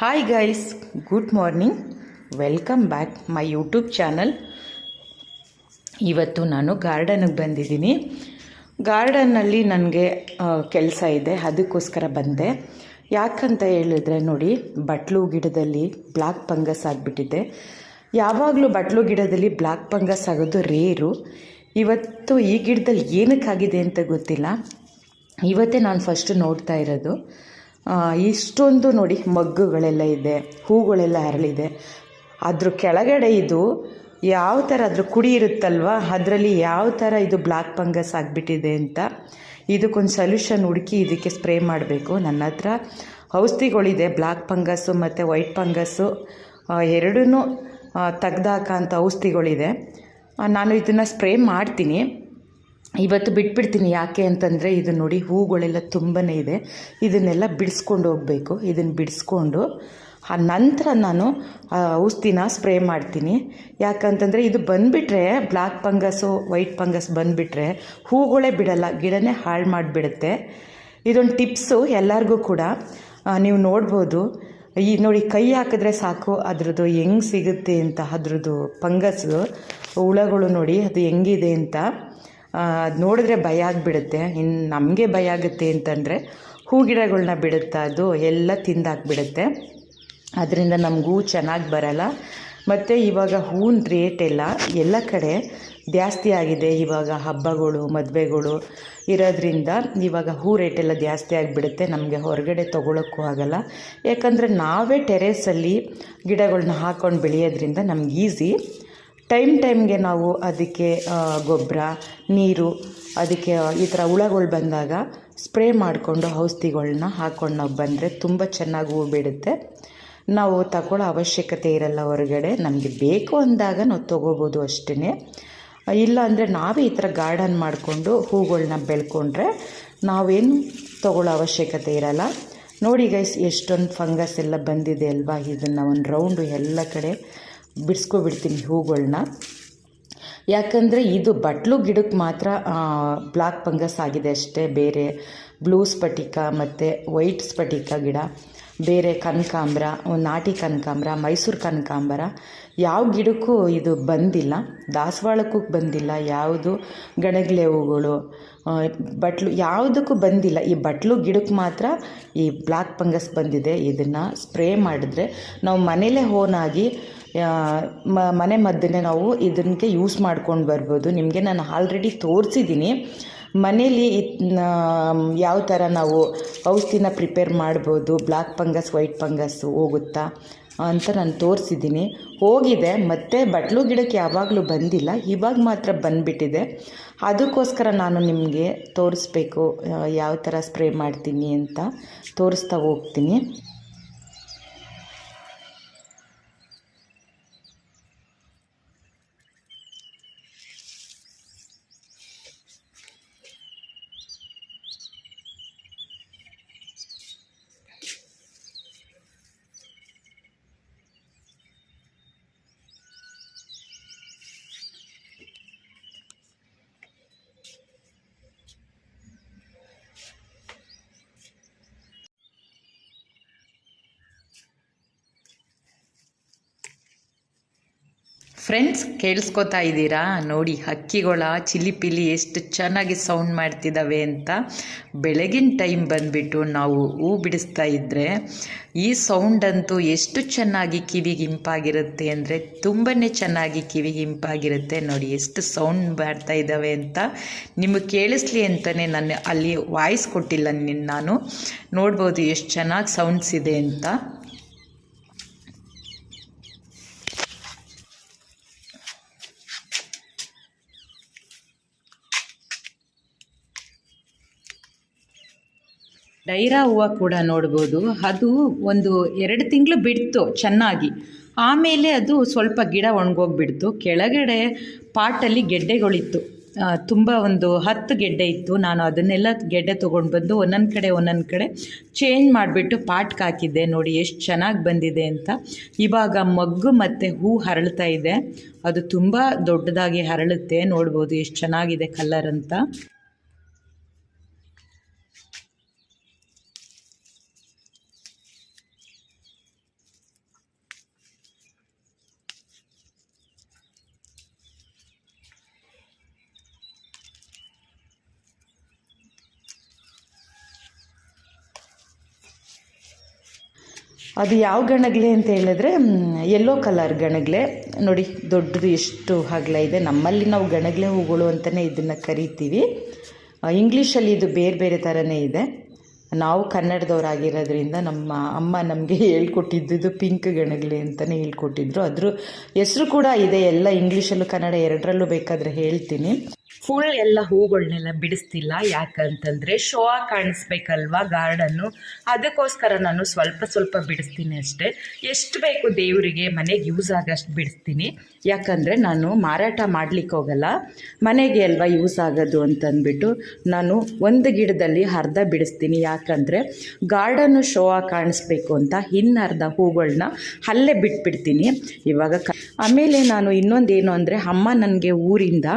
Hi guys good morning welcome back my YouTube channel ಇವತ್ತು ನಾನು ಗಾರ್ಡನ್ಗೆ ಬಂದಿದ್ದೀನಿ. ಗಾರ್ಡನ್ನಲ್ಲಿ ನನಗೆ ಕೆಲಸ ಇದೆ, ಅದಕ್ಕೋಸ್ಕರ ಬಂದೆ. ಯಾಕಂತ ಹೇಳಿದ್ರೆ ನೋಡಿ, ಬಟ್ಲು ಗಿಡದಲ್ಲಿ ಬ್ಲ್ಯಾಕ್ ಪಂಗಸ್ ಆಗಿಬಿಟ್ಟಿದೆ. ಯಾವಾಗಲೂ ಬಟ್ಲು ಗಿಡದಲ್ಲಿ ಬ್ಲ್ಯಾಕ್ ಪಂಗಸ್ ಆಗೋದು ರೇರು ಇವತ್ತು ಈ ಗಿಡದಲ್ಲಿ ಏನಕ್ಕಾಗಿದೆ ಅಂತ ಗೊತ್ತಿಲ್ಲ. ಇವತ್ತೇ ನಾನು ಫಸ್ಟ್ ನೋಡ್ತಾ ಇರೋದು. ಇಷ್ಟೊಂದು ನೋಡಿ ಮಗ್ಗುಗಳೆಲ್ಲ ಇದೆ, ಹೂಗಳೆಲ್ಲ ಅರಳಿದೆ. ಅದ್ರ ಕೆಳಗಡೆ ಇದು ಯಾವ ಥರ ಅದ್ರ ಕುಡಿ ಇರುತ್ತಲ್ವ? ಅದರಲ್ಲಿ ಯಾವ ಥರ ಇದು ಬ್ಲ್ಯಾಕ್ ಫಂಗಸ್ ಆಗಿಬಿಟ್ಟಿದೆ ಅಂತ ಇದಕ್ಕೊಂದು ಸೊಲ್ಯೂಷನ್ ಹುಡುಕಿ ಇದಕ್ಕೆ ಸ್ಪ್ರೇ ಮಾಡಬೇಕು. ನನ್ನ ಹತ್ರ ಔಷಧಿಗಳಿದೆ ಬ್ಲ್ಯಾಕ್ ಫಂಗಸ್ಸು ಮತ್ತು ವೈಟ್ ಫಂಗಸ್ಸು. ಎರಡೂ ತೆಗ್ದಾಕ ಅಂತ ಔಷಧಿಗಳಿದೆ. ನಾನು ಇದನ್ನು ಸ್ಪ್ರೇ ಮಾಡ್ತೀನಿ. ಇವತ್ತು ಬಿಟ್ಬಿಡ್ತೀನಿ ಯಾಕೆ ಅಂತಂದರೆ ಇದು ನೋಡಿ ಹೂಗಳೆಲ್ಲ ತುಂಬಾ ಇದೆ. ಇದನ್ನೆಲ್ಲ ಬಿಡಿಸ್ಕೊಂಡು ಹೋಗಬೇಕು. ಇದನ್ನು ಬಿಡಿಸ್ಕೊಂಡು ಆ ನಂತರ ನಾನು ಔಷಧಿನ ಸ್ಪ್ರೇ ಮಾಡ್ತೀನಿ. ಯಾಕಂತಂದರೆ ಇದು ಬಂದುಬಿಟ್ರೆ ಬ್ಲ್ಯಾಕ್ ಫಂಗಸ್ಸು ವೈಟ್ ಪಂಗಸ್ ಬಂದುಬಿಟ್ರೆ ಹೂಗಳೇ ಬಿಡಲ್ಲ, ಗಿಡನೇ ಹಾಳು ಮಾಡಿಬಿಡುತ್ತೆ. ಇದೊಂದು ಟಿಪ್ಸು ಎಲ್ಲರಿಗೂ ಕೂಡ ನೀವು ನೋಡ್ಬೋದು. ಈ ನೋಡಿ ಕೈ ಹಾಕಿದ್ರೆ ಸಾಕು, ಅದರದ್ದು ಹೆಂಗೆ ಸಿಗುತ್ತೆ ಅಂತ, ಅದ್ರದ್ದು ಪಂಗಸ್ ಹುಳಗಳು ನೋಡಿ ಅದು ಹೆಂಗಿದೆ ಅಂತ. ಅದು ನೋಡಿದ್ರೆ ಭಯ ಆಗಿಬಿಡುತ್ತೆ. ಇನ್ನು ನಮಗೆ ಭಯ ಆಗುತ್ತೆ ಅಂತಂದರೆ ಹೂ ಗಿಡಗಳನ್ನ ಬಿಡುತ್ತಾ ಅದು ಎಲ್ಲ ತಿಂದಾಕ್ಬಿಡುತ್ತೆ ಅದರಿಂದ ನಮಗೂ ಚೆನ್ನಾಗಿ ಬರಲ್ಲ. ಮತ್ತು ಇವಾಗ ಹೂವಿನ ರೇಟ್ ಎಲ್ಲ ಎಲ್ಲ ಕಡೆ ಜಾಸ್ತಿ ಆಗಿದೆ. ಇವಾಗ ಹಬ್ಬಗಳು, ಮದುವೆಗಳು ಇರೋದ್ರಿಂದ ಇವಾಗ ಹೂ ರೇಟ್ ಎಲ್ಲ ಜಾಸ್ತಿ ಆಗಿಬಿಡುತ್ತೆ. ನಮಗೆ ಹೊರಗಡೆ ತೊಗೊಳಕ್ಕೂ ಆಗಲ್ಲ. ಯಾಕಂದರೆ ನಾವೇ ಟೆರೇಸಲ್ಲಿ ಗಿಡಗಳನ್ನ ಹಾಕ್ಕೊಂಡು ಬೆಳೆಯೋದ್ರಿಂದ ನಮ್ಗೆ ಈಸಿ ಟೈಮ್ ಟೈಮ್ಗೆ ನಾವು ಅದಕ್ಕೆ ಗೊಬ್ಬರ, ನೀರು, ಅದಕ್ಕೆ ಈ ಥರ ಹುಳಗಳು ಬಂದಾಗ ಸ್ಪ್ರೇ ಮಾಡಿಕೊಂಡು ಔಷಧಿಗಳ್ನ ಹಾಕ್ಕೊಂಡು ನಾವು ಬಂದರೆ ತುಂಬ ಚೆನ್ನಾಗಿ ಹೂ ಬಿಡುತ್ತೆ. ನಾವು ತಗೊಳ್ಳೋ ಅವಶ್ಯಕತೆ ಇರಲ್ಲ ಹೊರಗಡೆ. ನಮಗೆ ಬೇಕು ಅಂದಾಗ ನಾವು ತೊಗೋಬೋದು ಅಷ್ಟೇ ಇಲ್ಲ ಅಂದರೆ ನಾವೇ ಈ ಥರ ಗಾರ್ಡನ್ ಮಾಡಿಕೊಂಡು ಹೂಗಳನ್ನ ಬೆಳ್ಕೊಂಡ್ರೆ ನಾವೇನು ತೊಗೊಳ್ಳೋ ಅವಶ್ಯಕತೆ ಇರಲ್ಲ. ನೋಡಿ ಗೈಸ್, ಎಷ್ಟೊಂದು ಫಂಗಸ್ ಎಲ್ಲ ಬಂದಿದೆ ಅಲ್ವಾ? ಇದನ್ನು ಒಂದು ರೌಂಡು ಎಲ್ಲ ಕಡೆ ಬಿಡಿಸ್ಕೊಬಿಡ್ತೀನಿ ಹೂಗಳನ್ನ ಯಾಕಂದರೆ ಇದು ಬಟ್ಲು ಗಿಡಕ್ಕೆ ಮಾತ್ರ ಬ್ಲಾಕ್ ಪಂಗಸ್ ಆಗಿದೆ ಅಷ್ಟೇ. ಬೇರೆ ಬ್ಲೂ ಸ್ಫಟಿಕ ಮತ್ತು ವೈಟ್ ಸ್ಫಟಿಕ ಗಿಡ, ಬೇರೆ ಕನಕಾಂಬ್ರ, ನಾಟಿ ಕನಕಾಂಬ್ರ, ಮೈಸೂರು ಕನಕಾಂಬರ, ಯಾವ ಗಿಡಕ್ಕೂ ಇದು ಬಂದಿಲ್ಲ. ದಾಸವಾಳಕ್ಕೂ ಬಂದಿಲ್ಲ. ಯಾವುದು ಗಣಗಿಲೆ ಹೂಗಳು ಬಟ್ಲು ಯಾವುದಕ್ಕೂ ಬಂದಿಲ್ಲ. ಈ ಬಟ್ಲು ಗಿಡಕ್ಕೆ ಮಾತ್ರ ಈ ಬ್ಲಾಕ್ ಪಂಗಸ್ ಬಂದಿದೆ. ಇದನ್ನು ಸ್ಪ್ರೇ ಮಾಡಿದ್ರೆ ನಾವು ಮನೇಲೇ ಮ ಮನೆ ಮದ್ದನ್ನೇ ನಾವು ಇದಕ್ಕೆ ಯೂಸ್ ಮಾಡ್ಕೊಂಡು ಬರ್ಬೋದು. ನಿಮಗೆ ನಾನು ಆಲ್ರೆಡಿ ತೋರಿಸಿದ್ದೀನಿ ಮನೇಲಿ ಯಾವ ಥರ ನಾವು ಔಷಧಿನ ಪ್ರಿಪೇರ್ ಮಾಡ್ಬೋದು ಬ್ಲ್ಯಾಕ್ ಫಂಗಸ್ ವೈಟ್ ಫಂಗಸ್ಸು ಹೋಗುತ್ತಾ ಅಂತ ನಾನು ತೋರಿಸಿದ್ದೀನಿ ಹೋಗಿದೆ, ಮತ್ತು ಬಟ್ಲು ಗಿಡಕ್ಕೆ ಯಾವಾಗಲೂ ಬಂದಿಲ್ಲ. ಇವಾಗ ಮಾತ್ರ ಬಂದುಬಿಟ್ಟಿದೆ. ಅದಕ್ಕೋಸ್ಕರ ನಾನು ನಿಮಗೆ ತೋರಿಸ್ಬೇಕು ಯಾವ ಥರ ಸ್ಪ್ರೇ ಮಾಡ್ತೀನಿ ಅಂತ ತೋರಿಸ್ತಾ ಹೋಗ್ತೀನಿ. ಫ್ರೆಂಡ್ಸ್ ಕೇಳಿಸ್ಕೊತಾ ಇದ್ದೀರಾ? ನೋಡಿ, ಹಕ್ಕಿಗಳ, ಚಿಲಿಪಿಲಿ ಎಷ್ಟು ಚೆನ್ನಾಗಿ ಸೌಂಡ್ ಮಾಡ್ತಿದ್ದಾವೆ ಅಂತ ಬೆಳಗಿನ ಟೈಮ್ ಬಂದುಬಿಟ್ಟು ನಾವು ಹೂ ಬಿಡಿಸ್ತಾ ಇದ್ದರೆ ಈ ಸೌಂಡ್ ಅಂತೂ ಎಷ್ಟು ಚೆನ್ನಾಗಿ ಕಿವಿಗೆ ಇಂಪಾಗಿರುತ್ತೆ ಅಂದರೆ ತುಂಬಾ ಚೆನ್ನಾಗಿ ಕಿವಿಗೆ ಇಂಪಾಗಿರುತ್ತೆ ನೋಡಿ, ಎಷ್ಟು ಸೌಂಡ್ ಮಾಡ್ತಾ ಇದ್ದಾವೆ ಅಂತ ನಿಮಗೆ ಕೇಳಿಸ್ಲಿ ಅಂತಲೇ ನಾನು ಅಲ್ಲಿ ವಾಯ್ಸ್ ಕೊಟ್ಟಿಲ್ಲ ನಿನ್ನ ನಾನು. ನೋಡ್ಬೋದು ಎಷ್ಟು ಚೆನ್ನಾಗಿ ಸೌಂಡ್ಸ್ ಇದೆ ಅಂತ. ಡೈರಾ ಹೂವು ಕೂಡ ನೋಡ್ಬೋದು. ಅದು ಒಂದು ಎರಡು ತಿಂಗಳು ಬಿಡ್ತು ಚೆನ್ನಾಗಿ. ಆಮೇಲೆ ಅದು ಸ್ವಲ್ಪ ಗಿಡ ಒಣಗೋಗ್ಬಿಡ್ತು. ಕೆಳಗಡೆ ಪಾಟಲ್ಲಿ ಗೆಡ್ಡೆಗಳಿತ್ತು. ತುಂಬ ಒಂದು ಹತ್ತು ಗೆಡ್ಡೆ ಇತ್ತು. ನಾನು ಅದನ್ನೆಲ್ಲ ಗೆಡ್ಡೆ ತೊಗೊಂಡು ಬಂದು ಒಂದೊಂದು ಕಡೆ ಒಂದೊಂದು ಕಡೆ ಚೇಂಜ್ ಮಾಡಿಬಿಟ್ಟು ಪಾಟ್ಗೆ ಹಾಕಿದ್ದೆ. ನೋಡಿ ಎಷ್ಟು ಚೆನ್ನಾಗಿ ಬಂದಿದೆ ಅಂತ. ಇವಾಗ ಮಗ್ಗು ಮತ್ತು ಹೂ ಹರಳ್ತಾ ಇದೆ. ಅದು ತುಂಬ ದೊಡ್ಡದಾಗಿ ಹರಳುತ್ತೆ. ನೋಡ್ಬೋದು ಎಷ್ಟು ಚೆನ್ನಾಗಿದೆ ಕಲರ್ ಅಂತ. ಅದು ಯಾವ ಗಣಗ್ಲೆ ಅಂತ ಹೇಳಿದ್ರೆ ಯೆಲ್ಲೋ ಕಲರ್ ಗಣಗ್ಲೆ. ನೋಡಿ, ದೊಡ್ಡದು ಎಷ್ಟು ಹಗ್ಲ ಇದೆ. ನಮ್ಮಲ್ಲಿ ನಾವು ಗಣಗ್ಲೆ ಹೂಗಳು ಅಂತಲೇ ಇದನ್ನು ಕರಿತೀವಿ. ಇಂಗ್ಲೀಷಲ್ಲಿ ಇದು ಬೇರೆ ಬೇರೆ ಥರನೇ ಇದೆ. ನಾವು ಕನ್ನಡದವರಾಗಿರೋದ್ರಿಂದ ನಮ್ಮ ಅಮ್ಮ ನಮಗೆ ಹೇಳ್ಕೊಟ್ಟಿದ್ದು ಪಿಂಕ್ ಗಣಗಲಿ ಅಂತಲೇ ಹೇಳ್ಕೊಟ್ಟಿದ್ರು. ಅದ್ರ ಹೆಸರು ಕೂಡ ಇದೆ, ಎಲ್ಲ ಇಂಗ್ಲೀಷಲ್ಲೂ ಕನ್ನಡ ಎರಡರಲ್ಲೂ ಬೇಕಾದರೆ ಹೇಳ್ತೀನಿ. ಫುಲ್ ಎಲ್ಲ ಹೂಗಳನ್ನೆಲ್ಲ ಬಿಡಿಸ್ತಿಲ್ಲ, ಯಾಕಂತಂದರೆ ಶೋ ಕಾಣಿಸ್ಬೇಕಲ್ವಾ ಗಾರ್ಡನ್ನು? ಅದಕ್ಕೋಸ್ಕರ ನಾನು ಸ್ವಲ್ಪ ಸ್ವಲ್ಪ ಬಿಡಿಸ್ತೀನಿ ಅಷ್ಟೇ. ಎಷ್ಟು ಬೇಕು ದೇವರಿಗೆ, ಮನೆಗೆ ಯೂಸ್ ಆಗೋಷ್ಟು ಬಿಡಿಸ್ತೀನಿ. ಯಾಕಂದರೆ ನಾನು ಮಾರಾಟ ಮಾಡಲಿಕ್ಕೆ ಹೋಗಲ್ಲ. ಮನೆಗೆ ಅಲ್ವಾ ಯೂಸ್ ಆಗೋದು ಅಂತಂದ್ಬಿಟ್ಟು ನಾನು ಒಂದು ಗಿಡದಲ್ಲಿ ಅರ್ಧ ಬಿಡಿಸ್ತೀನಿ. ಯಾಕಂದರೆ ಗಾರ್ಡನ್ನು ಶೋ ಆಗಿ ಕಾಣಿಸ್ಬೇಕು ಅಂತ ಇನ್ನರ್ಧ ಹೂಗಳನ್ನ ಅಲ್ಲೇ ಬಿಟ್ಬಿಡ್ತೀನಿ. ಇವಾಗ ಆಮೇಲೆ ನಾನು ಇನ್ನೊಂದೇನು ಅಂದರೆ ಅಮ್ಮ ನನಗೆ ಊರಿಂದ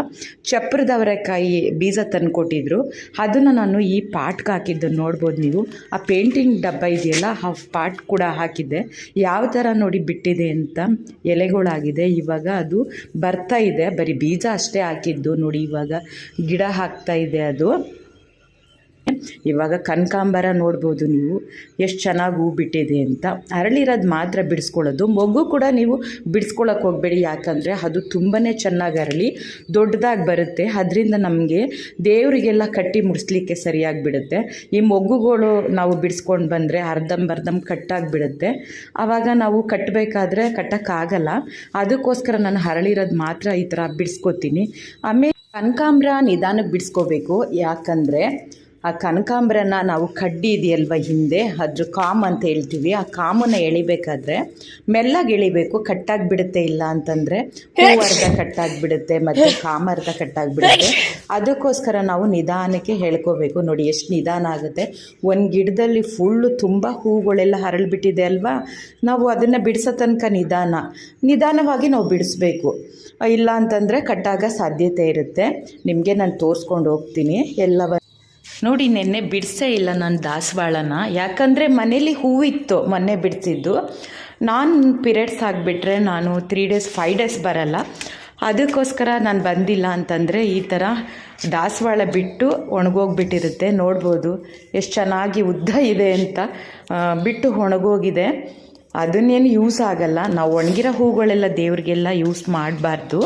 ಚಪ್ರದವರೆಕಾಯಿ ಬೀಜ ತಂದು ಕೊಟ್ಟಿದ್ರು ಅದನ್ನು ನಾನು ಈ ಪಾಟ್ಗೆ ಹಾಕಿದ್ದು ನೋಡ್ಬೋದು ನೀವು. ಆ ಪೇಂಟಿಂಗ್ ಡಬ್ಬ ಇದೆಯಲ್ಲ, ಆ ಪಾಟ್ ಕೂಡ ಹಾಕಿದ್ದೆ. ಯಾವ ಥರ ನೋಡಿ ಬಿಟ್ಟಿದೆ ಅಂತ ಎಲೆಗಳಾಗಿದೆ. ಇವಾಗ ಅದು ಬರ್ತಾ ಇದೆ. ಬರೀ ಬೀಜ ಅಷ್ಟೇ ಹಾಕಿದ್ದು ನೋಡಿ ಇವಾಗ ಗಿಡ ಹಾಕ್ತಾ ಇದೆ ಅದು. ಇವಾಗ ಕನಕಾಂಬರ ನೋಡ್ಬೋದು ನೀವು. ಎಷ್ಟು ಚೆನ್ನಾಗಿ ಹೂ ಬಿಟ್ಟಿದೆ ಅಂತ. ಅರಳಿರೋದು ಮಾತ್ರ ಬಿಡಿಸ್ಕೊಳ್ಳೋದು. ಮೊಗ್ಗು ಕೂಡ ನೀವು ಬಿಡಿಸ್ಕೊಳಕ್ಕೆ ಹೋಗಬೇಡಿ. ಯಾಕಂದರೆ ಅದು ತುಂಬಾ ಚೆನ್ನಾಗಿ ಅರಳಿ ದೊಡ್ಡದಾಗಿ ಬರುತ್ತೆ. ಅದರಿಂದ ನಮಗೆ ದೇವರಿಗೆಲ್ಲ ಕಟ್ಟಿ ಮುಡಿಸ್ಲಿಕ್ಕೆ ಸರಿಯಾಗಿ ಬಿಡುತ್ತೆ. ಈ ಮೊಗ್ಗುಗಳು ನಾವು ಬಿಡಿಸ್ಕೊಂಡು ಬಂದರೆ ಅರ್ಧಂಬರ್ಧಂ ಕಟ್ಟಾಗಿಬಿಡುತ್ತೆ ಆವಾಗ ನಾವು ಕಟ್ಟಬೇಕಾದ್ರೆ ಕಟ್ಟೋಕ್ಕಾಗಲ್ಲ ಅದಕ್ಕೋಸ್ಕರ ನಾನು ಅರಳಿರೋದು ಮಾತ್ರ ಈ ಥರ ಬಿಡಿಸ್ಕೊತೀನಿ. ಆಮೇಲೆ ಕನಕಾಂಬ್ರ ನಿಧಾನಕ್ಕೆ ಬಿಡಿಸ್ಕೋಬೇಕು. ಯಾಕಂದರೆ ಆ ಕನಕಾಂಬರನ ನಾವು ಕಡ್ಡಿ ಇದೆಯಲ್ವ ಹಿಂದೆ? ಅದ್ರ ಕಾಮ್ ಅಂತ ಹೇಳ್ತೀವಿ. ಆ ಕಾಮನ್ನ ಎಳಿಬೇಕಾದ್ರೆ ಮೆಲ್ಲಗೆ ಎಳಿಬೇಕು ಕಟ್ಟಾಗಿ ಬಿಡುತ್ತೆ ಇಲ್ಲ ಅಂತಂದರೆ ಹೂ ಅರ್ಧ ಕಟ್ಟಾಗಿಬಿಡುತ್ತೆ ಮತ್ತು ಕಾಮ ಅರ್ಧ ಕಟ್ಟಾಗಿಬಿಡುತ್ತೆ. ಅದಕ್ಕೋಸ್ಕರ ನಾವು ನಿಧಾನಕ್ಕೆ ಹೇಳ್ಕೋಬೇಕು. ನೋಡಿ, ಎಷ್ಟು ನಿಧಾನ ಆಗುತ್ತೆ. ಒಂದು ಗಿಡದಲ್ಲಿ ಫುಲ್ಲು ತುಂಬ ಹೂಗಳೆಲ್ಲ ಹರಳ್ಬಿಟ್ಟಿದೆ ಅಲ್ವಾ? ನಾವು ಅದನ್ನು ಬಿಡಿಸೋ ತನಕ ನಿಧಾನ. ನಿಧಾನವಾಗಿ ನಾವು ಬಿಡಿಸ್ಬೇಕು. ಇಲ್ಲ ಅಂತಂದರೆ ಕಟ್ಟಾಗ ಸಾಧ್ಯತೆ ಇರುತ್ತೆ. ನಿಮಗೆ ನಾನು ತೋರಿಸ್ಕೊಂಡು ಹೋಗ್ತೀನಿ. ಎಲ್ಲವ ನೋಡಿ, ನಿನ್ನೆ ಬಿಡಿಸೇ ಇಲ್ಲ ನಾನು ದಾಸವಾಳನ. ಯಾಕಂದರೆ ಮನೇಲಿ ಹೂವಿತ್ತು, ಮೊನ್ನೆ ಬಿಡಿಸಿದ್ದು. ನಾನು ಪಿರಿಯಡ್ಸ್ ಆಗಿಬಿಟ್ರೆ ನಾನು ತ್ರೀ ಡೇಸ್ ಫೈವ್ ಡೇಸ್ ಬರಲ್ಲ. ಅದಕ್ಕೋಸ್ಕರ ನಾನು ಬಂದಿಲ್ಲ ಅಂತಂದರೆ ಈ ಥರ ದಾಸವಾಳ ಬಿಟ್ಟು ಒಣಗೋಗ್ಬಿಟ್ಟಿರುತ್ತೆ. ನೋಡ್ಬೋದು ಎಷ್ಟು ಚೆನ್ನಾಗಿ ಉದ್ದ ಇದೆ ಅಂತ ಬಿಟ್ಟು ಒಣಗೋಗಿದೆ. ಅದನ್ನೇನು ಯೂಸ್ ಆಗಲ್ಲ. ನಾವು ಒಣಗಿರೋ ಹೂಗಳೆಲ್ಲ ದೇವ್ರಿಗೆಲ್ಲ ಯೂಸ್ ಮಾಡಬಾರ್ದು.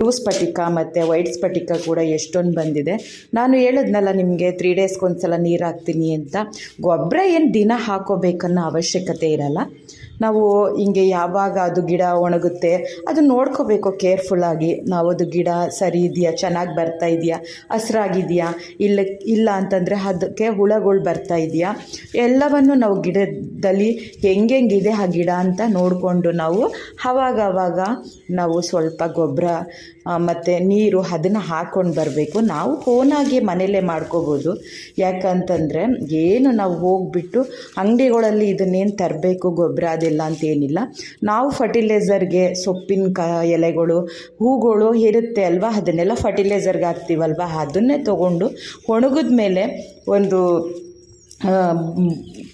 ಬ್ಲೂ ಸ್ಫಟಿಕ ಮತ್ತು ವೈಟ್ ಸ್ಫಟಿಕ ಕೂಡ ಎಷ್ಟೊಂದು ಬಂದಿದೆ. ನಾನು ಹೇಳಿದ್ನಲ್ಲ ನಿಮಗೆ ತ್ರೀ ಸಲ ನೀರು ಹಾಕ್ತೀನಿ ಅಂತ. ಗೊಬ್ಬರ ಏನು ದಿನ ಹಾಕೋಬೇಕನ್ನೋ ಅವಶ್ಯಕತೆ ಇರಲ್ಲ. ನಾವು ಹಿಂಗೆ ಯಾವಾಗ ಅದು ಗಿಡ ಒಣಗುತ್ತೆ ಅದು ನೋಡ್ಕೋಬೇಕು ಕೇರ್ಫುಲ್ಲಾಗಿ ನಾವು ಅದು ಗಿಡ ಸರಿ ಇದೆಯಾ? ಚೆನ್ನಾಗಿ ಬರ್ತಾ ಇದೆಯಾ? ಹಸ್ರಾಗಿದೆಯಾ? ಇಲ್ಲ ಇಲ್ಲ ಅಂತಂದರೆ ಅದಕ್ಕೆ ಹುಳಗಳು ಬರ್ತಾ ಇದೆಯಾ? ಎಲ್ಲವನ್ನು ನಾವು ಗಿಡದಲ್ಲಿ ಹೆಂಗೆಂಗಿದೆ ಆ ಗಿಡ ಅಂತ ನೋಡಿಕೊಂಡು ನಾವು ಆವಾಗವಾಗ ಆವಾಗ ನಾವು ಸ್ವಲ್ಪ ಗೊಬ್ಬರ ಮತ್ತು ನೀರು ಅದನ್ನು ಹಾಕ್ಕೊಂಡು ಬರಬೇಕು. ನಾವು ಓನಾಗಿ ಮನೆಯಲ್ಲೇ ಮಾಡ್ಕೋಬೋದು. ಯಾಕಂತಂದರೆ ಏನು ನಾವು ಹೋಗ್ಬಿಟ್ಟು ಅಂಗಡಿಗಳಲ್ಲಿ ಇದನ್ನೇನು ತರಬೇಕು, ಗೊಬ್ಬರ ಅದೆಲ್ಲ ಅಂತೇನಿಲ್ಲ ನಾವು ಫರ್ಟಿಲೈಸರ್ಗೆ ಸೊಪ್ಪಿನ ಕ ಎಲೆಗಳು, ಹೂಗಳು ಇರುತ್ತೆ ಅಲ್ವಾ? ಅದನ್ನೆಲ್ಲ ಫರ್ಟಿಲೈಸರ್ಗೆ ಹಾಕ್ತೀವಲ್ವ? ಅದನ್ನೇ ತೊಗೊಂಡು ಒಣಗಿದ ಮೇಲೆ ಒಂದು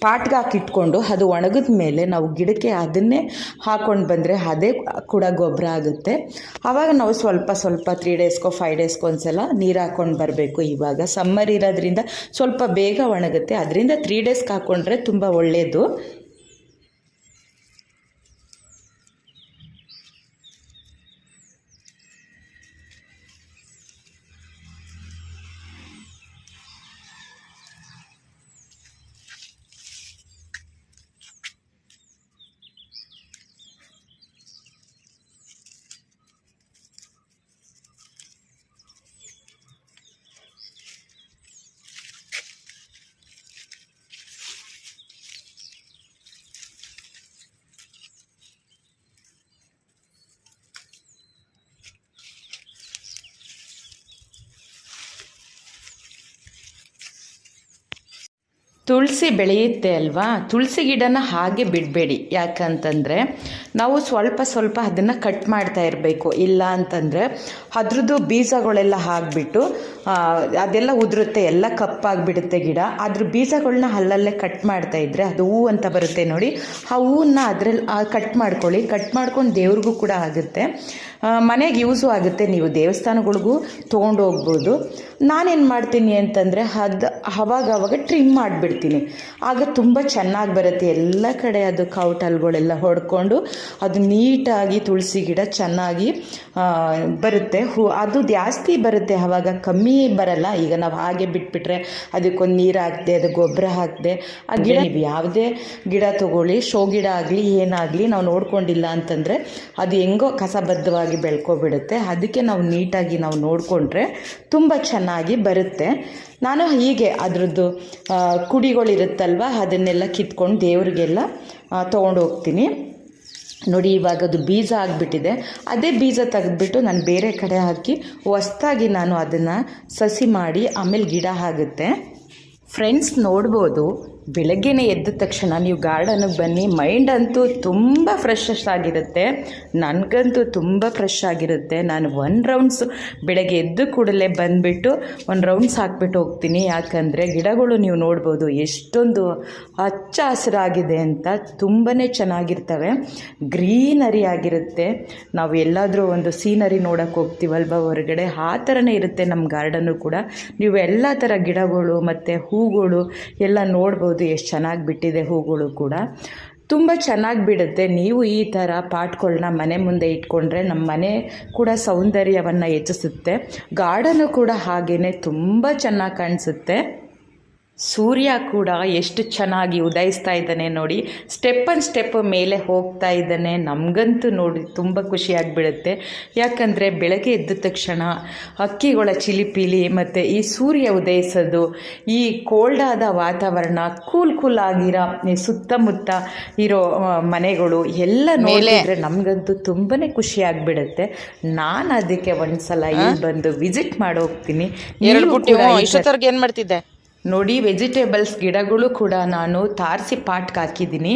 ಪಾಟ್ಗೆ ಹಾಕಿಟ್ಕೊಂಡು ಅದು ಒಣಗಿದ ಮೇಲೆ ನಾವು ಗಿಡಕ್ಕೆ ಅದನ್ನೇ ಹಾಕೊಂಡು ಬಂದರೆ ಅದೇ ಕೂಡ ಗೊಬ್ಬರ ಆಗುತ್ತೆ. ಆವಾಗ ನಾವು ಸ್ವಲ್ಪ ಸ್ವಲ್ಪ ತ್ರೀ ಡೇಸ್ಗೋ ಫೈವ್ ಡೇಸ್ಗೋ ಒಂದ್ಸಲ ನೀರು ಹಾಕ್ಕೊಂಡು ಬರಬೇಕು. ಇವಾಗ ಸಮ್ಮರ್ ಇರೋದ್ರಿಂದ ಸ್ವಲ್ಪ ಬೇಗ ಒಣಗುತ್ತೆ. ಅದರಿಂದ ತ್ರೀ ಡೇಸ್ಗೆ ಹಾಕ್ಕೊಂಡ್ರೆ ತುಂಬ ಒಳ್ಳೆಯದು ತುಳಸಿ ಬೆಳೆಯುತ್ತೆ ಅಲ್ವಾ? ತುಳಸಿ ಗಿಡನ ಹಾಗೆ ಬಿಡಬೇಡಿ. ಯಾಕಂತಂದರೆ ನಾವು ಸ್ವಲ್ಪ ಸ್ವಲ್ಪ ಅದನ್ನು ಕಟ್ ಮಾಡ್ತಾ ಇರಬೇಕು. ಇಲ್ಲ ಅಂತಂದರೆ ಅದ್ರದ್ದು ಬೀಜಗಳೆಲ್ಲ ಹಾಕಿಬಿಟ್ಟು ಅದೆಲ್ಲ ಉದುರುತ್ತೆ, ಎಲ್ಲ ಕಪ್ಪಾಗಿಬಿಡುತ್ತೆ ಗಿಡ. ಅದ್ರ ಬೀಜಗಳನ್ನ ಅಲ್ಲಲ್ಲೇ ಕಟ್ ಮಾಡ್ತಾ ಇದ್ರೆ, ಅದು ಹೂ ಅಂತ ಬರುತ್ತೆ ನೋಡಿ, ಆ ಹೂವನ್ನ ಅದ್ರಲ್ಲಿ ಕಟ್ ಮಾಡ್ಕೊಳ್ಳಿ. ಕಟ್ ಮಾಡ್ಕೊಂಡು ದೇವ್ರಿಗೂ ಕೂಡ ಆಗುತ್ತೆ. ಮನೆಗೆ ಯೂಸು ಆಗುತ್ತೆ ನೀವು ದೇವಸ್ಥಾನಗಳಿಗೂ ತೊಗೊಂಡು ಹೋಗ್ಬೋದು. ನಾನೇನು ಮಾಡ್ತೀನಿ ಅಂತಂದರೆ, ಅದು ಅವಾಗ ಅವಾಗ ಟ್ರಿಮ್ ಮಾಡಿಬಿಡ್ತೀನಿ. ಆಗ ತುಂಬ ಚೆನ್ನಾಗಿ ಬರುತ್ತೆ. ಎಲ್ಲ ಕಡೆ ಅದು ಕೌಟಲ್ಗಳೆಲ್ಲ ಹೊಡ್ಕೊಂಡು, ಅದು ನೀಟಾಗಿ ತುಳಸಿ ಗಿಡ ಚೆನ್ನಾಗಿ ಬರುತ್ತೆ. ಹೂ, ಅದು ಜಾಸ್ತಿ ಬರುತ್ತೆ ಆವಾಗ ಕಮ್ಮಿ ಬರಲ್ಲ. ಈಗ ನಾವು ಹಾಗೆ ಬಿಟ್ಬಿಟ್ರೆ ಅದಕ್ಕೊಂದು ನೀರು ಹಾಕ್ದೆ ಅದು ಗೊಬ್ಬರ ಹಾಕ್ದೆ ಆ ಗಿಡ ನೀವು ಯಾವುದೇ ಗಿಡ ತಗೊಳ್ಳಿ ಶೋ ಗಿಡ ಆಗಲಿ ಏನಾಗಲಿ ನಾವು ನೋಡ್ಕೊಂಡಿಲ್ಲ ಅಂತಂದರೆ ಅದು ಹೆಂಗೋ ಕಸಬದ್ಧವಾಗಿ ಬೆಳ್ಕೊಬಿಡುತ್ತೆ. ಅದಕ್ಕೆ ನಾವು ನೀಟಾಗಿ ನಾವು ನೋಡಿಕೊಂಡ್ರೆ ತುಂಬ ಚೆನ್ನಾಗಿ ಬರುತ್ತೆ. ನಾನು ಹೀಗೆ ಅದರದ್ದು ಕುಡಿಗಳಿರುತ್ತಲ್ವ ಅದನ್ನೆಲ್ಲ ಕಿತ್ಕೊಂಡು ದೇವರಿಗೆಲ್ಲ ತೊಗೊಂಡು ಹೋಗ್ತೀನಿ ನೋಡಿ, ಇವಾಗ ಅದು ಬೀಜ ಆಗಿಬಿಟ್ಟಿದೆ. ಅದೇ ಬೀಜ ತೆಗೆದ್ಬಿಟ್ಟು ನಾನು ಬೇರೆ ಕಡೆ ಹಾಕಿ ಹೊಸ್ದಾಗಿ ನಾನು ಅದನ್ನು ಸಸಿ ಮಾಡಿ ಆಮೇಲೆ ಗಿಡ ಆಗುತ್ತೆ ಫ್ರೆಂಡ್ಸ್ ನೋಡ್ಬೋದು. ಬೆಳಗ್ಗೆನೇ ಎದ್ದ ತಕ್ಷಣ ನೀವು ಗಾರ್ಡನಿಗೆ ಬನ್ನಿ. ಮೈಂಡ್ ಅಂತೂ ತುಂಬ ಫ್ರೆಶ್ ಆಗಿರುತ್ತೆ. ನನಗಂತೂ ತುಂಬ ಫ್ರೆಶ್ ಆಗಿರುತ್ತೆ. ನಾನು ಒನ್ ರೌಂಡ್ಸ್ ಬೆಳಗ್ಗೆ ಎದ್ದು ಕೂಡಲೇ ಬಂದುಬಿಟ್ಟು ಒಂದು ರೌಂಡ್ಸ್ ಹಾಕ್ಬಿಟ್ಟು ಹೋಗ್ತೀನಿ. ಯಾಕಂದರೆ ಗಿಡಗಳು ನೀವು ನೋಡ್ಬೋದು ಎಷ್ಟೊಂದು ಹಚ್ಚ ಹಸಿರಾಗಿದೆ ಅಂತ ತುಂಬಾ ಚೆನ್ನಾಗಿರ್ತವೆ. ಗ್ರೀನರಿ ಆಗಿರುತ್ತೆ. ನಾವು ಎಲ್ಲಾದರೂ ಒಂದು ಸೀನರಿ ನೋಡೋಕ್ಕೆ ಹೋಗ್ತೀವಲ್ವ ಹೊರಗಡೆ? ಆ ಥರನೇ ಇರುತ್ತೆ ನಮ್ಮ ಗಾರ್ಡನ್ನು ಕೂಡ. ನೀವು ಎಲ್ಲ ಥರ ಗಿಡಗಳು ಮತ್ತು ಹೂಗಳು ಎಲ್ಲ ನೋಡ್ಬೋದು. ಎಷ್ಟು ಚೆನ್ನಾಗಿ ಬಿಟ್ಟಿದೆ ಹೂಗಳು ಕೂಡ. ತುಂಬ ಚೆನ್ನಾಗಿ ಬಿಡುತ್ತೆ. ನೀವು ಈ ಥರ ಪಾಟ್ಗಳನ್ನ ಮನೆ ಮುಂದೆ ಇಟ್ಕೊಂಡ್ರೆ ನಮ್ಮ ಮನೆ ಕೂಡ ಸೌಂದರ್ಯವನ್ನು ಹೆಚ್ಚಿಸುತ್ತೆ. ಗಾರ್ಡನು ಕೂಡ ಹಾಗೆಯೇ ತುಂಬ ಚೆನ್ನಾಗಿ ಕಾಣಿಸುತ್ತೆ. ಸೂರ್ಯ ಕೂಡ ಎಷ್ಟು ಚೆನ್ನಾಗಿ ಉದಯಿಸ್ತಾ ಇದ್ದಾನೆ ನೋಡಿ ಸ್ಟೆಪ್ ಅಂಡ್ ಸ್ಟೆಪ್ ಮೇಲೆ ಹೋಗ್ತಾ ಇದ್ದಾನೆ. ನಮಗಂತೂ ನೋಡಿ ತುಂಬ ಖುಷಿಯಾಗಿಬಿಡುತ್ತೆ ಯಾಕಂದರೆ ಬೆಳಗ್ಗೆ ಎದ್ದ ತಕ್ಷಣ ಹಕ್ಕಿಗಳ ಚಿಲಿಪಿಲಿ ಮತ್ತು ಈ ಸೂರ್ಯ ಉದಯಿಸೋದು ಈ ಕೋಲ್ಡಾದ ವಾತಾವರಣ ಕೂಲ್ ಕೂಲ್ ಆಗಿರೋ ಈ ಸುತ್ತಮುತ್ತ ಇರೋ ಮನೆಗಳು ಎಲ್ಲ ನೋಡಿದ್ರೆ ನಮಗಂತೂ ತುಂಬಾ ಖುಷಿಯಾಗಿಬಿಡುತ್ತೆ ನಾನು ಅದಕ್ಕೆ ಒಂದ್ಸಲ ಇಲ್ಲಿ ಬಂದು ವಿಸಿಟ್ ಮಾಡಿ ಹೋಗ್ತೀನಿ. ಏನ್ ಮಾಡ್ತಿದ್ದೆ? ನೋಡಿ ವೆಜಿಟೇಬಲ್ಸ್ ಗಿಡಗಳು ಕೂಡ ನಾನು ತಾರಿಸಿ ಪಾಟ್ಗೆ ಹಾಕಿದ್ದೀನಿ.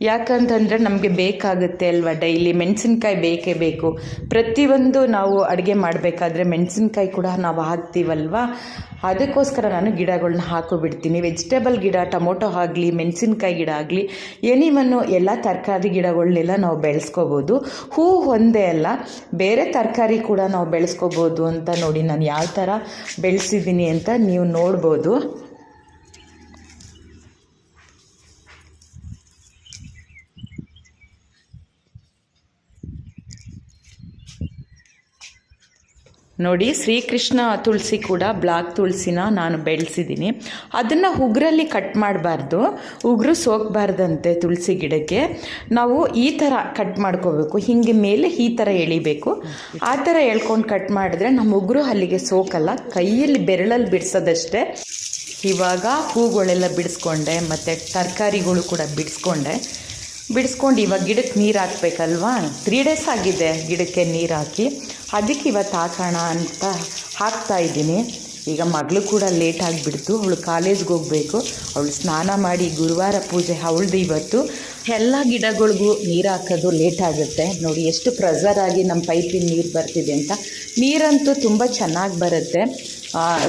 ಯಾಕಂತಂದರೆ ನಮಗೆ ಬೇಕಾಗುತ್ತೆ ಅಲ್ವಾ ಡೈಲಿ ಮೆಣಸಿನ್ಕಾಯಿ ಬೇಕೇ ಬೇಕು. ಪ್ರತಿಯೊಂದು ನಾವು ಅಡುಗೆ ಮಾಡಬೇಕಾದ್ರೆ ಮೆಣಸಿನ್ಕಾಯಿ ಕೂಡ ನಾವು ಹಾಕ್ತೀವಲ್ವಾ? ಅದಕ್ಕೋಸ್ಕರ ನಾನು ಗಿಡಗಳನ್ನ ಹಾಕೋಬಿಡ್ತೀನಿ. ವೆಜಿಟೇಬಲ್ ಗಿಡ, ಟೊಮೊಟೊ ಆಗಲಿ, ಮೆಣಸಿನ್ಕಾಯಿ ಗಿಡ ಆಗಲಿ ಎನಿವನ್ನು ಎಲ್ಲ ತರಕಾರಿ ಗಿಡಗಳನ್ನೆಲ್ಲ ನಾವು ಬೆಳೆಸ್ಕೋಬೋದು. ಹೂ ಒಂದೇ ಅಲ್ಲ, ಬೇರೆ ತರಕಾರಿ ಕೂಡ ನಾವು ಬೆಳೆಸ್ಕೋಬೋದು ಅಂತ ನೋಡಿ ನಾನು ಯಾವ ಥರ ಬೆಳೆಸಿದ್ದೀನಿ ಅಂತ ನೀವು ನೋಡ್ಬೋದು. ನೋಡಿ, ಶ್ರೀಕೃಷ್ಣ ತುಳಸಿ ಕೂಡ ಬ್ಲಾಕ್ ತುಳಸಿನ ನಾನು ಬೆಳೆಸಿದ್ದೀನಿ. ಅದನ್ನು ಉಗ್ರಲ್ಲಿ ಕಟ್ ಮಾಡಬಾರ್ದು. ಉಗುರು ಸೋಕಬಾರ್ದಂತೆ ತುಳಸಿ ಗಿಡಕ್ಕೆ. ನಾವು ಈ ಥರ ಕಟ್ ಮಾಡ್ಕೋಬೇಕು. ಹಿಂಗೆ ಮೇಲೆ ಈ ಥರ ಎಳಿಬೇಕು. ಆ ಥರ ಎಳ್ಕೊಂಡು ಕಟ್ ಮಾಡಿದ್ರೆ ನಮ್ಮ ಉಗುರು ಅಲ್ಲಿಗೆ ಸೋಕಲ್ಲ. ಕೈಯಲ್ಲಿ ಬೆರಳಲ್ಲಿ ಬಿಡಿಸೋದಷ್ಟೇ. ಇವಾಗ ಹೂಗಳೆಲ್ಲ ಬಿಡಿಸ್ಕೊಂಡೆ, ಮತ್ತು ತರಕಾರಿಗಳು ಕೂಡ ಬಿಡಿಸ್ಕೊಂಡೆ. ಬಿಡಿಸ್ಕೊಂಡು ಇವಾಗ ಗಿಡಕ್ಕೆ ನೀರು ಹಾಕ್ಬೇಕಲ್ವಾ? ತ್ರೀ ಡೇಸ್ ಆಗಿದೆ ಗಿಡಕ್ಕೆ ನೀರು ಹಾಕಿ. ಅದಕ್ಕೆ ಇವತ್ತು ಹಾಕೋಣ ಅಂತ ಹಾಕ್ತಾ ಇದ್ದೀನಿ. ಈಗ ಮಗಳು ಕೂಡ ಲೇಟ್ ಆಗಿಬಿಡ್ತು. ಅವಳು ಕಾಲೇಜ್ಗೆ ಹೋಗಬೇಕು. ಅವಳು ಸ್ನಾನ ಮಾಡಿ ಗುರುವಾರ ಪೂಜೆ ಅವಳದು ಇವತ್ತು. ಎಲ್ಲ ಗಿಡಗಳಿಗೂ ನೀರು ಹಾಕೋದು ಲೇಟ್ ಆಗುತ್ತೆ. ನೋಡಿ ಎಷ್ಟು ಪ್ರೆಸರ್ ಆಗಿ ನಮ್ಮ ಪೈಪಿನ ನೀರು ಬರ್ತಿದೆ ಅಂತ. ನೀರಂತೂ ತುಂಬ ಚೆನ್ನಾಗಿ ಬರುತ್ತೆ.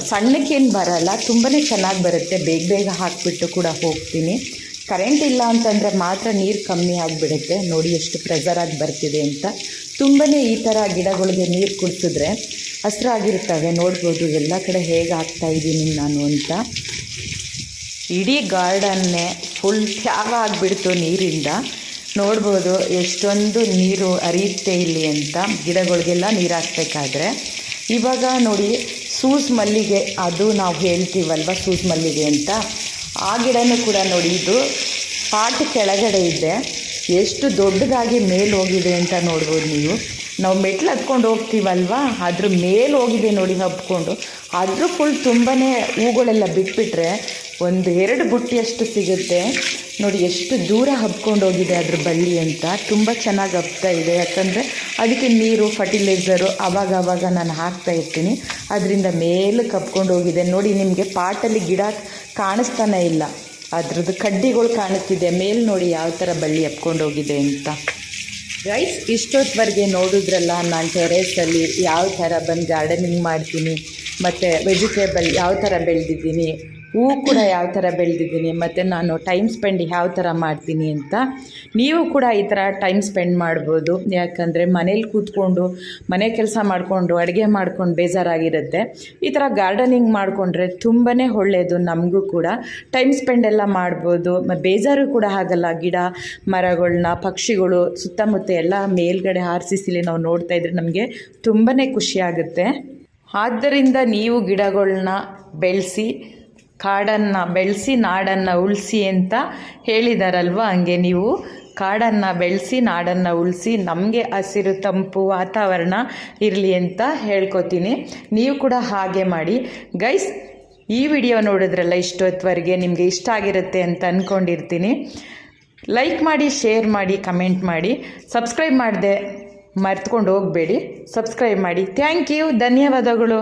ಸಣ್ಣಕ್ಕೇನು ಬರಲ್ಲ. ತುಂಬಾ ಚೆನ್ನಾಗಿ ಬರುತ್ತೆ. ಬೇಗ ಬೇಗ ಹಾಕಿಬಿಟ್ಟು ಕೂಡ ಹೋಗ್ತೀನಿ. ಕರೆಂಟ್ ಇಲ್ಲ ಅಂತಂದರೆ ಮಾತ್ರ ನೀರು ಕಮ್ಮಿ ಆಗಿಬಿಡುತ್ತೆ. ನೋಡಿ ಎಷ್ಟು ಪ್ರೆಸರಾಗಿ ಬರ್ತಿದೆ ಅಂತ. ತುಂಬಾ ಈ ಥರ ಗಿಡಗಳಿಗೆ ನೀರು ಕುಡಿಸಿದ್ರೆ ಹಸಿರಾಗಿರ್ತವೆ ನೋಡ್ಬೋದು ಎಲ್ಲ ಕಡೆ ಹೇಗೆ ಆಗ್ತಾ ಇದ್ದೀನಿ ನಾನು ಅಂತ. ಇಡೀ ಗಾರ್ಡನ್ನೇ ಫುಲ್ ತ್ಯಾಗ ಆಗಿಬಿಡ್ತು ನೀರಿಂದ. ನೋಡ್ಬೋದು ಎಷ್ಟೊಂದು ನೀರು ಹರಿಯುತ್ತೆ ಇಲ್ಲಿ ಅಂತ ಗಿಡಗಳಿಗೆಲ್ಲ ನೀರು ಹಾಕ್ಬೇಕಾದ್ರೆ ಇವಾಗ ನೋಡಿ, ಸೂಸ್ ಮಲ್ಲಿಗೆ ಅದು ನಾವು ಹೇಳ್ತೀವಲ್ವ ಸೂಸ್ ಮಲ್ಲಿಗೆ ಅಂತ? ಆ ಗಿಡನೂ ಕೂಡ ನೋಡಿ, ಇದು ಪಾಟ್ ಕೆಳಗಡೆ ಇದೆ. ಎಷ್ಟು ದೊಡ್ಡದಾಗಿ ಮೇಲೆ ಹೋಗಿದೆ ಅಂತ ನೋಡ್ಬೋದು ನೀವು. ನಾವು ಮೆಟ್ಲು ಹತ್ಕೊಂಡು ಹೋಗ್ತೀವಲ್ವಾ? ಅದ್ರ ಮೇಲೆ ಹೋಗಿದೆ ನೋಡಿ ಹಬ್ಕೊಂಡು. ಅದ್ರ ಫುಲ್ ತುಂಬಾ ಹೂಗಳೆಲ್ಲ ಬಿಟ್ಬಿಟ್ರೆ ಒಂದು ಎರಡು ಬುಟ್ಟಿಯಷ್ಟು ಸಿಗುತ್ತೆ. ನೋಡಿ ಎಷ್ಟು ದೂರ ಹಬ್ಕೊಂಡು ಹೋಗಿದೆ ಅದ್ರ ಬಳ್ಳಿ ಅಂತ. ತುಂಬ ಚೆನ್ನಾಗಿ ಹಬ್ತಾ ಇದೆ. ಯಾಕಂದರೆ ಅದಕ್ಕೆ ನೀರು ಫರ್ಟಿಲೈಸರು ಆವಾಗ ಆವಾಗ ನಾನು ಹಾಕ್ತಾ ಇರ್ತೀನಿ. ಅದರಿಂದ ಮೇಲಕ್ಕೆ ಹಬ್ಕೊಂಡು ಹೋಗಿದೆ. ನೋಡಿ ನಿಮಗೆ ಪಾಟಲ್ಲಿ ಗಿಡ ಕಾಣಿಸ್ತಾನೆ ಇಲ್ಲ. ಅದ್ರದ್ದು ಕಡ್ಡಿಗಳು ಕಾಣುತ್ತಿದೆ. ಮೇಲೆ ನೋಡಿ ಯಾವ ಥರ ಬಳ್ಳಿ ಎಪ್ಕೊಂಡೋಗಿದೆ ಹೋಗಿದೆ ಅಂತ. ಗೈಸ್ ಇಷ್ಟೊತ್ತವರೆಗೆ ನೋಡಿದ್ರಲ್ಲ ನಾನು ಟೆರೇಸಲ್ಲಿ ಯಾವ ಥರ ಬಂದು ಗಾರ್ಡನಿಂಗ್ ಮಾಡ್ತೀನಿ ಮತ್ತು ವೆಜಿಟೇಬಲ್ ಯಾವ ಥರ ಬೆಳೆದಿದ್ದೀನಿ ಹೂ ಕೂಡ ಯಾವ ಥರ ಬೆಳೆದಿದ್ದೀನಿ, ಮತ್ತು ನಾನು ಟೈಮ್ ಸ್ಪೆಂಡ್ ಯಾವ ಥರ ಮಾಡ್ತೀನಿ ಅಂತ. ನೀವು ಕೂಡ ಈ ಥರ ಟೈಮ್ ಸ್ಪೆಂಡ್ ಮಾಡ್ಬೋದು. ಯಾಕಂದರೆ ಮನೇಲಿ ಕೂತ್ಕೊಂಡು, ಮನೆ ಕೆಲಸ ಮಾಡಿಕೊಂಡು, ಅಡುಗೆ ಮಾಡ್ಕೊಂಡು ಬೇಜಾರಾಗಿರುತ್ತೆ. ಈ ಥರ ಗಾರ್ಡನಿಂಗ್ ಮಾಡಿಕೊಂಡ್ರೆ ತುಂಬಾ ಒಳ್ಳೆಯದು ನಮಗೂ ಕೂಡ. ಟೈಮ್ ಸ್ಪೆಂಡ್ ಎಲ್ಲ ಮಾಡ್ಬೋದು. ಬೇಜಾರು ಕೂಡ ಆಗಲ್ಲ. ಗಿಡ ಮರಗಳನ್ನ ಪಕ್ಷಿಗಳು, ಸುತ್ತಮುತ್ತ ಎಲ್ಲ ಮೇಲ್ಗಡೆ ಹಾರಿಸಿಸಿಲಿ ನಾವು ನೋಡ್ತಾ ಇದ್ರೆ ನಮಗೆ ತುಂಬಾ ಖುಷಿಯಾಗುತ್ತೆ ಆದ್ದರಿಂದ ನೀವು ಗಿಡಗಳನ್ನ ಬೆಳೆಸಿ ಕಾಡನ್ನು ಬೆಳೆಸಿ, ನಾಡನ್ನು ಉಳಿಸಿ ಅಂತ ಹೇಳಿದಾರಲ್ವ? ಹಂಗೆ ನೀವು ಕಾಡನ್ನು ಬೆಳೆಸಿ, ನಾಡನ್ನು ಉಳಿಸಿ, ನಮಗೆ ಹಸಿರು, ತಂಪು ವಾತಾವರಣ ಇರಲಿ ಅಂತ ಹೇಳ್ಕೊತೀನಿ. ನೀವು ಕೂಡ ಹಾಗೆ ಮಾಡಿ. ಗೈಸ್, ಈ ವಿಡಿಯೋ ನೋಡಿದ್ರಲ್ಲ ಇಷ್ಟೊತ್ತವರೆಗೆ ನಿಮಗೆ ಇಷ್ಟ ಆಗಿರುತ್ತೆ ಅಂತ ಅಂದ್ಕೊಂಡಿರ್ತೀನಿ ಲೈಕ್ ಮಾಡಿ, ಶೇರ್ ಮಾಡಿ, ಕಮೆಂಟ್ ಮಾಡಿ. ಸಬ್ಸ್ಕ್ರೈಬ್ ಮಾಡಿದೆ ಮರ್ತ್ಕೊಂಡು ಹೋಗಬೇಡಿ. ಸಬ್ಸ್ಕ್ರೈಬ್ ಮಾಡಿ. Thank you. ಧನ್ಯವಾದಗಳು.